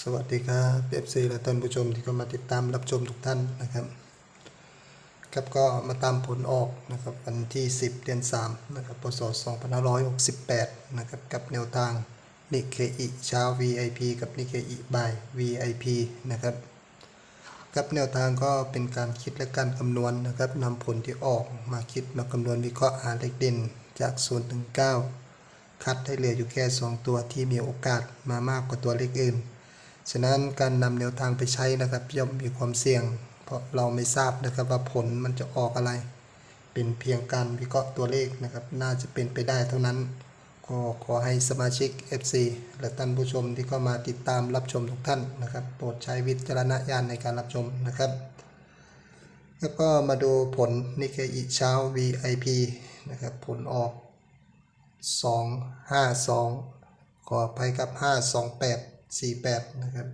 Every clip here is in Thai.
สวัสดีครับเอฟซีและท่านผู้ชมที่เข้ามาติดตามรับชมทุกท่านนะครับ ครับก็มาตามผลออกนะครับวันที่ 10 เดือน 3 นะครับพศ2568 นะครับกับแนวทางนิเคอิเช้า VIP กับนิเคอิบ่าย VIP นะครับกับแนวทางก็เป็นการคิดและการคำนวณนะครับนำผลที่ออกมาคิดมาคำนวณวิเคราะห์หาเลขเด่นจาก0ถึง9คัดให้เหลืออยู่แค่ 2 ตัวที่มีโอกาสมามากกว่าตัวเลขอื่น ฉะนั้นการนำแนวทางไปใช้นะครับย่อมมีความเสี่ยง เพราะเราไม่ทราบนะครับว่าผลมันจะออกอะไร เป็นเพียงการวิเคราะห์ตัวเลขนะครับ น่าจะเป็นไปได้เท่านั้นก็ขอให้สมาชิก FC และท่านผู้ชมที่เข้ามาติดตามรับชมทุกท่านนะครับ โปรดใช้วิจารณญาณในการรับชมนะครับ แล้วก็มาดูผลนิเคอิเช้า VIP นะครับ ผลออก 252 ขออภัยกับ 528 48นะครับ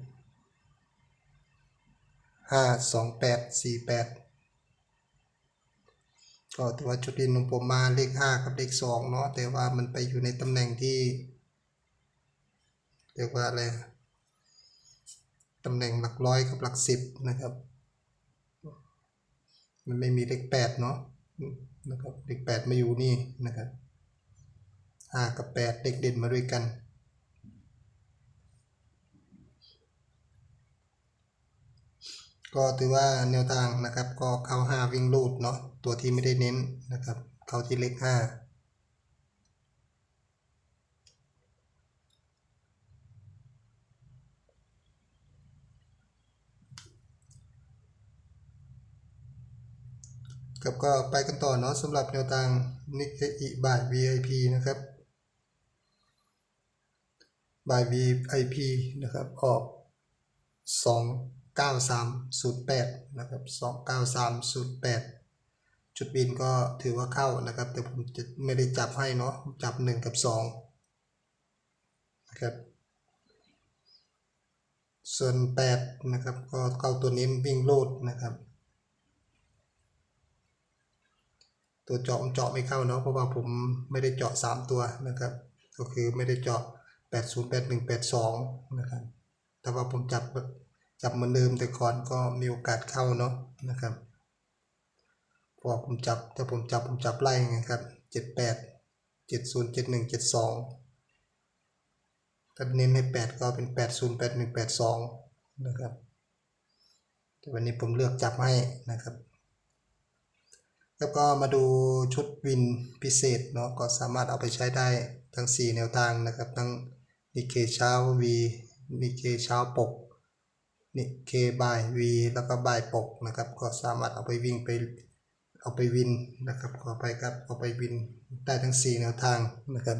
528 48ก็ถือว่าจุดเด่นของผมมาเลข5กับเลข2เนาะแต่ว่ามันไปอยู่ในตำแหน่งที่ เรียกว่าอะไรตำแหน่งหลักร้อยกับหลักสิบนะครับ มันไม่มีเลข8เนาะนะครับเลข8มาอยู่นี่นะครับ5กับ8เลขเด่นมาด้วยกัน ก็ถือว่าแนวทางนะครับ ก็เข้า 5 วิ่งลูดเนาะตัวที่ไม่ได้เน้นนะครับ เข้าที่เลข5ครับก็ไปกันต่อเนาะสำหรับแนวทางนิเคอิบ่าย VIP นะครับบ่าย VIP นะครับ ออก 9308 นะครับ 29308 จุดบินก็ถือว่าเข้านะครับ แต่ผมจะไม่ได้จับให้เนาะ จับ 1 กับ 2 นะครับ ส่วน 8 นะครับ ก็เข้าตัวนี้วิ่งโลดนะครับ ตัวเจาะเจาะไม่เข้าเนาะ เพราะว่าผมไม่ได้เจาะ 3 ตัวนะครับ ก็คือไม่ได้เจาะ 80 81 82 นะครับ แต่ว่าผมจับ จับเหมือนเดิมแต่ก่อนก็มีโอกาสเข้าเนาะนะครับพอผมจับถ้าผมจับผมจับไล่ไงครับ78 70 71 72ถ้าเน้นให้8ก็เป็น80 81 82นะครับแต่วันนี้ผมเลือกจับให้นะครับ แล้วก็มาดูชุดวินพิเศษเนาะก็สามารถเอาไปใช้ได้ทั้ง 4 แนวทางนะครับ ทั้งนิเคเช้า V นิเคเช้าปก นิเคบาย V แล้วก็บายปกนะครับ ก็สามารถเอาไปวิ่งไปเอาไปวินนะครับ ขอไปครับเอาไปวินได้ทั้ง 4 แนวทางนะครับ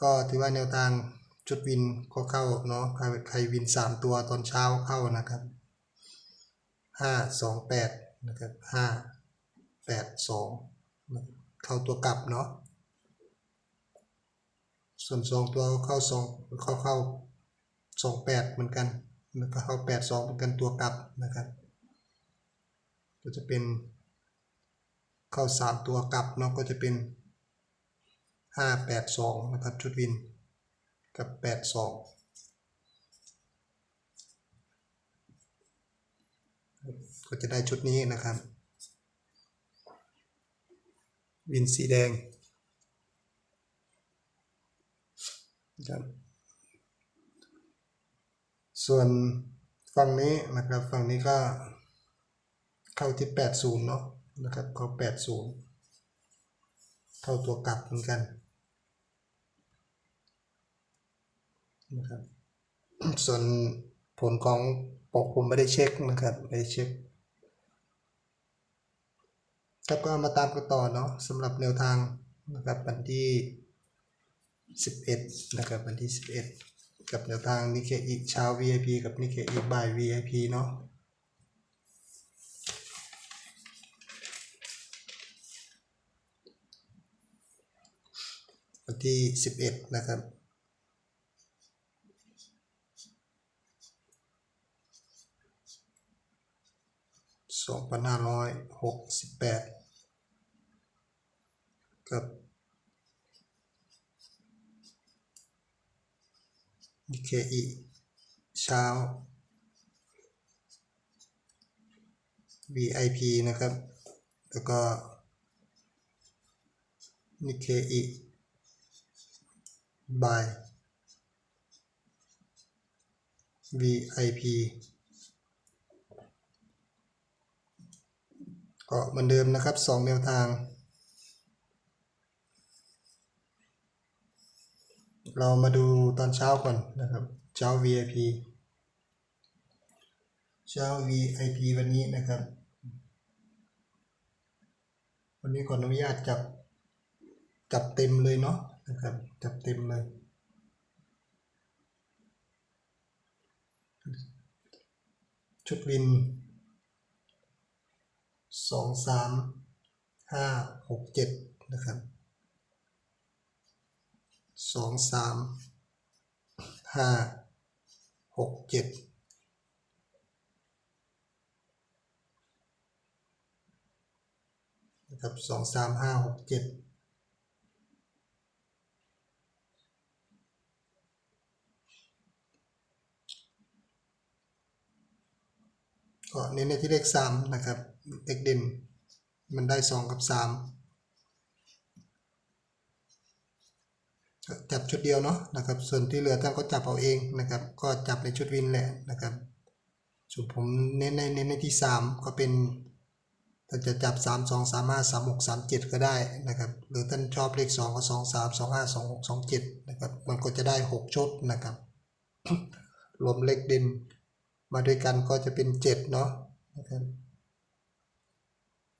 ก็ถือว่าแนวทางชุดวินก็เข้าเนาะใครใครวิน 3 ตัวตอนเช้าเข้านะครับ 5 2 8นะครับ5 8 2 เข้าตัวกลับเนาะส่วนสองตัวเข้าสองเข้าเข้าสองแปดเหมือนกัน แล้วก็เข้าแปดสองเหมือนกันตัวกลับนะครับ ก็จะเป็น เข้าสามตัวกลับเนาะก็จะเป็นห้าแปดสองนะครับชุดวินกับแปดสองก็จะได้ชุดนี้นะครับ วินสีแดงครับ ส่วนฝั่งนี้นะครับฝั่งนี้ก็เข้าที่ 80 เนาะนะครับเข้า80เข้าตัวกลับเหมือนกันนะครับส่วนผลของปกผมไม่ได้เช็คนะครับไม่ได้เช็คครับก็มาตามกันต่อเนาะสำหรับแนวทางนะครับวันที่ 11 นะครับวันที่ 11 กับแนวทางนิเคอีเช้า VIP กับนิเคอีบ่าย VIP เนาะวันที่ 11 นะครับ2568กับนิ เคอเช้า VIP นะครับ แล้วก็นิเคอิบาย VIP ก็เหมือนเดิมนะครับสองแนวทาง เรามาดูตอนเช้าก่อนนะครับ เช้า VIP เช้า VIP วันนี้นะครับ วันนี้ขออนุญาตจับจับเต็มเลยเนาะนะครับ จับเต็มเลยชุดวินสองสามห้าหกเจ็ดนะครับ สองสามห้าหกเจ็ดนะครับสองสามห้าหกเจ็ดก็เน้นในที่เลขสามนะครับเลขเด่นมันได้สองกับสาม จับชุดเดียวเนาะนะครับ ส่วนที่เหลือท่านก็จับเอาเองนะครับ ก็จับในชุดวินแหละนะครับส่วนผมเน้นในเน้นในที่ 3 ก็เป็นท่านจะจับ 3 2 3 5 3 6 3 7 ก็ได้นะครับ หรือท่านชอบเลข 2 ก็ 2 3 2 5 2 6 2 7นะครับ มันก็จะได้ 6 ชุดนะครับ รวมเลขเด่นมาด้วยกันก็จะเป็น 7 เนาะนะครับ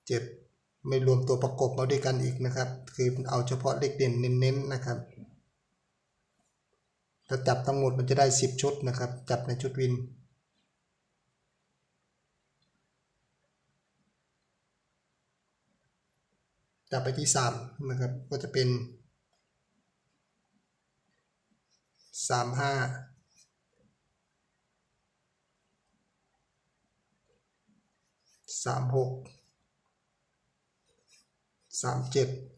7ไม่รวมตัวประกบมาด้วยกันอีกนะครับ คือเอาเฉพาะเลขเด่นเน้นๆนะครับ ถ้าจับทั้งหมดมันจะได้ 10 ชุดนะครับ จับในชุดวิน จับไปที่ 3 นะครับ ก็จะเป็น 3 5 3 6 3 7นะ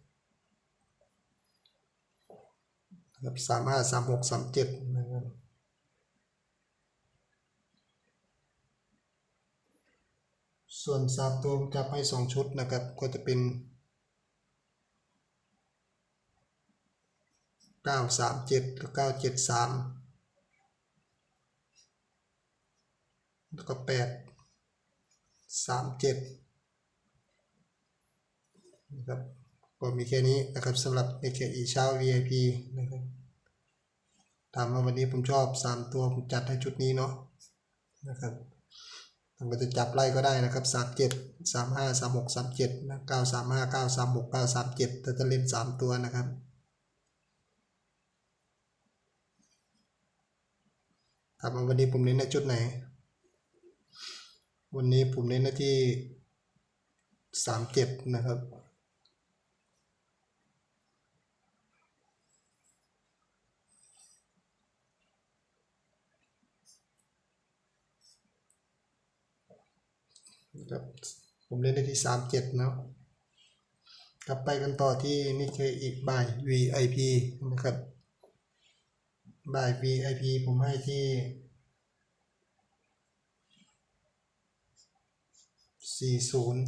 ครับสามห้าสามหกสามเจ็ดนะครับส่วนสามตัวจะให้สองชุดนะครับ ก็จะเป็นเก้าสามเจ็ดกับเก้าเจ็ดสามแล้วก็แปดสามเจ็ดนะครับก็มีแค่นี้นะครับสำหรับในเคอีเช้า VIP นะครับ ถามว่าวันนี้ผมชอบ 3 ตัวผมจัดให้ชุดนี้เนาะนะครับผมก็จะจับไล่ก็ได้นะครับ 37 35 36 37นะ935 936 937แต่จะเล่น 3 ตัวนะครับถามว่าวันนี้ผมเน้นในจุดไหน วันนี้ผมเน้นหน้าที่ 37 นะครับ ครับผมเล่นได้ที่สามเจ็ดเนาะกลับไปกันต่อที่นี่คืออีกบาย VIP นะครับบาย VIP ผมให้ที่สี่ศูนย์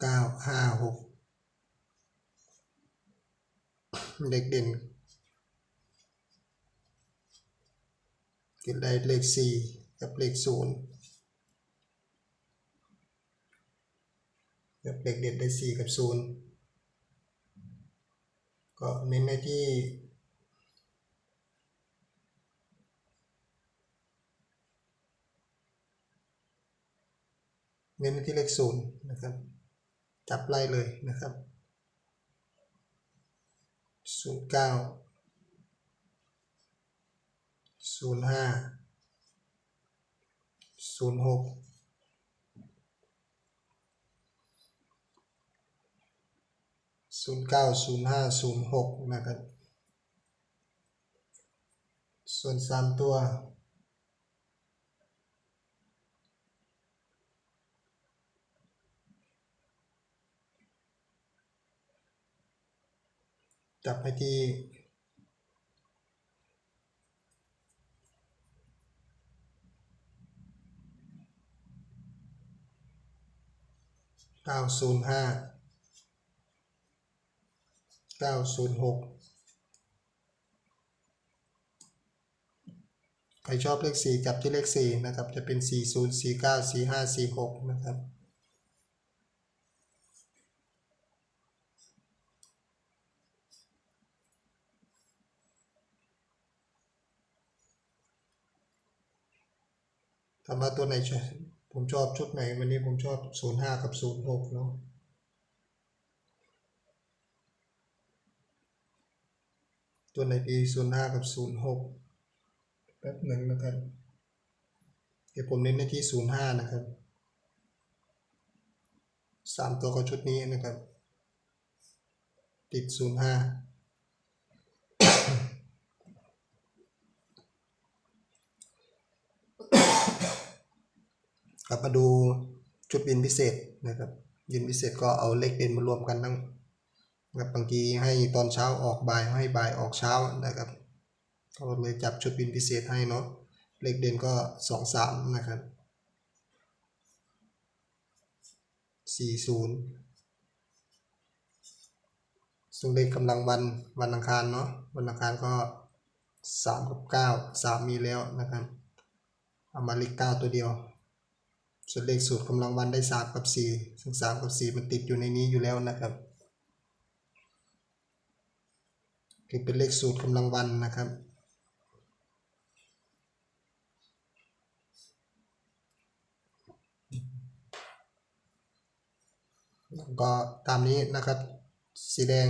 เก้าห้าหก เลขเด่นก็บได้เลขสี่กับเลขศูนย์กับเลขเด่นได้สี่กับศูนย์ก็เน้นในที่เน้นในที่เลขศูนย์นะครับ จับไล่เลยนะครับ ศูนย์เก้าศูนย์ห้าศูนย์หกศูนย์เก้าศูนย์ห้าศูนย์หกนะครับ ส่วนสามตัว จับให้ที่เก้าศูนย์ห้าเก้าศูนย์หกใครชอบเลขสี่จับที่เลขสี่นะครับ จะเป็นสี่ศูนย์สี่เก้าสี่ห้าสี่หกนะครับ ถามว่าตัวไหนผมชอบชุดไหน วันนี้ผมชอบ 05 กับ 06 เนาะตัวไหนดี05 กับ 06 แป๊บหนึ่งนะครับ เดี๋ยวผมเน้นในที่ 05 นะครับ 3 ตัวกับชุดนี้นะครับ ติด 05 ครับมาดูชุดบินพิเศษนะครับยินพิเศษก็เอาเลขเด่นมารวมกันทั้งครับบางทีให้ตอนเช้าออกบ่ายให้บ่ายออกเช้านะครับก็เลยจับชุดบินพิเศษให้เนาะเลขเด่นก็สองสามนะครับสี่ศูนย์ส่วนเลขกำลังวันวันอังคารเนาะวันอังคารก็สามกับเก้าสามมีแล้วนะครับเอามาเลขเกาตัวเดียว ส่วนเลขสูตรกำลังวันได้สามกับสี่ซึ่งสามกับสี่มันติดอยู่ในนี้อยู่แล้วนะครับคือเป็นเลขสูตรกำลังวันนะครับ ก็ตามนี้นะครับ สีแดง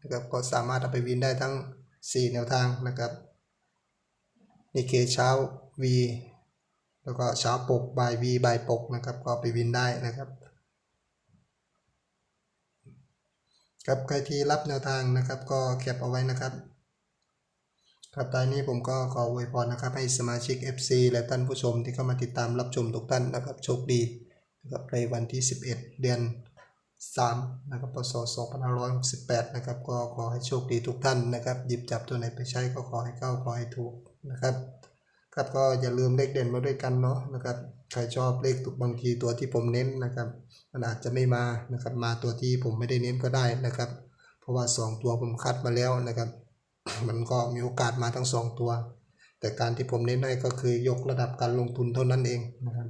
นะครับก็สามารถเอาไปวินได้ทั้ง 4 แนวทางนะครับนี่คือเช้า V แล้วก็เช้าปกบ่าย V บ่ายปกนะครับ ก็ไปวินได้นะครับครับใครที่รับแนวทางนะครับ ก็แคปเอาไว้นะครับครับตอนนี้ผมก็ขออวยพรนะครับให้สมาชิก FC และท่านผู้ชมที่เข้ามาติดตามรับชมทุกท่านนะครับโชคดีนะครับในวันที่ 11 เดือน 3 นะครับพศ2568 นะครับ ก็ขอให้โชคดีทุกท่านนะครับ หยิบจับตัวไหนไปใช้ก็ขอให้เข้าขอให้ถูกนะครับ ครับก็อย่าลืมเลขเด่นมาด้วยกันเนาะนะครับใครชอบเลขตุกบางทีตัวที่ผมเน้นนะครับมันอาจจะไม่มานะครับมาตัวที่ผมไม่ได้เน้นก็ได้นะครับ เพราะว่า 2 ตัวผมคัดมาแล้วนะครับ มันก็มีโอกาสมาทั้ง 2 ตัว แต่การที่ผมเน้นให้ก็คือยกระดับการลงทุนเท่านั้นเองนะครับ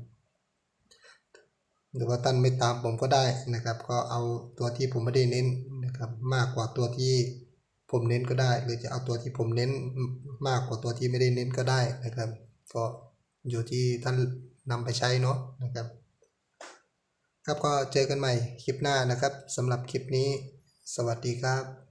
หรือว่าท่านไม่ตามผมก็ได้นะครับ ก็เอาตัวที่ผมไม่ได้เน้นนะครับ มากกว่าตัวที่ ผมเน้นก็ได้ หรือจะเอาตัวที่ผมเน้นมากกว่าตัวที่ไม่ได้เน้นก็ได้นะครับ ก็อยู่ที่ท่านนำไปใช้เนาะนะครับ ครับก็เจอกันใหม่คลิปหน้านะครับสำหรับคลิปนี้ สวัสดีครับ